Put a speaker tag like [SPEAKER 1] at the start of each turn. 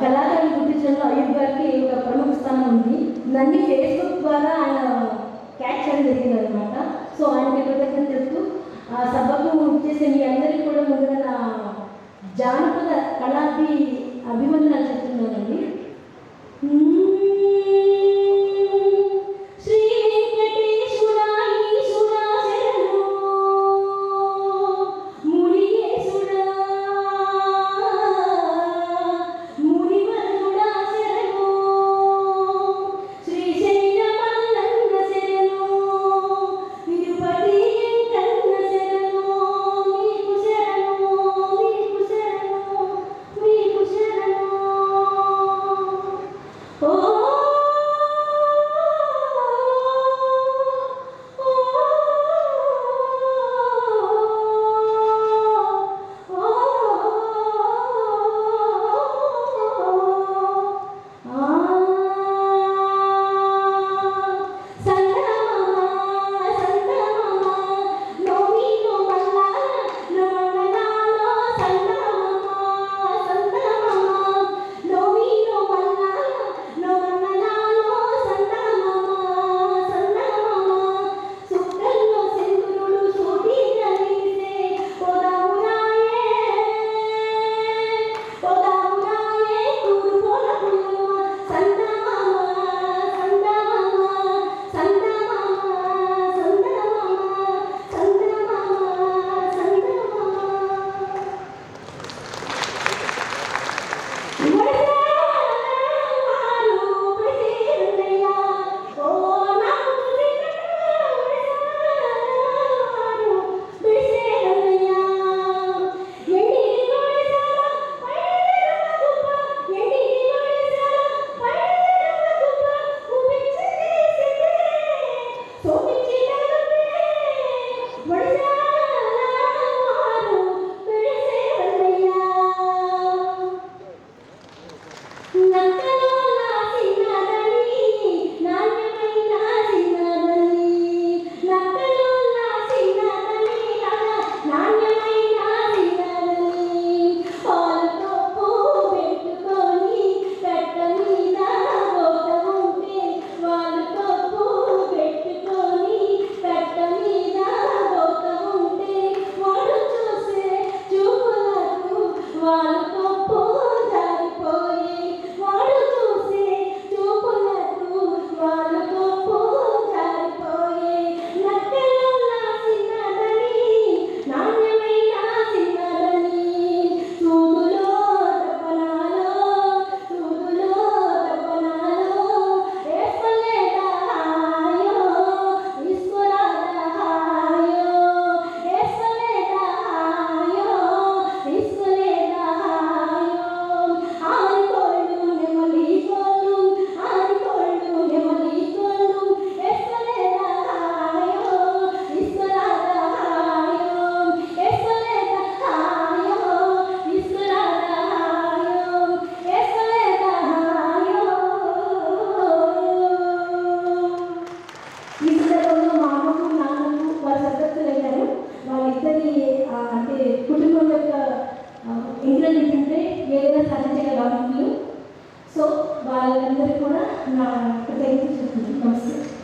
[SPEAKER 1] కళాకారులు గుర్తించడంలో అయ్యప్ప గారికి ఒక ప్రముఖ స్థానం ఉంది. నన్ను ఫేస్బుక్ ద్వారా ఆయన క్యాచ్ చేయడం జరిగింది అనమాట సో ఆయనకి కృతజ్ఞత చెప్తూ ఆ సభకు చేసే మీ అందరికీ కూడా ముందుగా జానపద కళాది కార్మికులు సో వాళ్ళందరికీ కూడా నా కృతజ్ఞత చెప్తున్నాను. నమస్తే.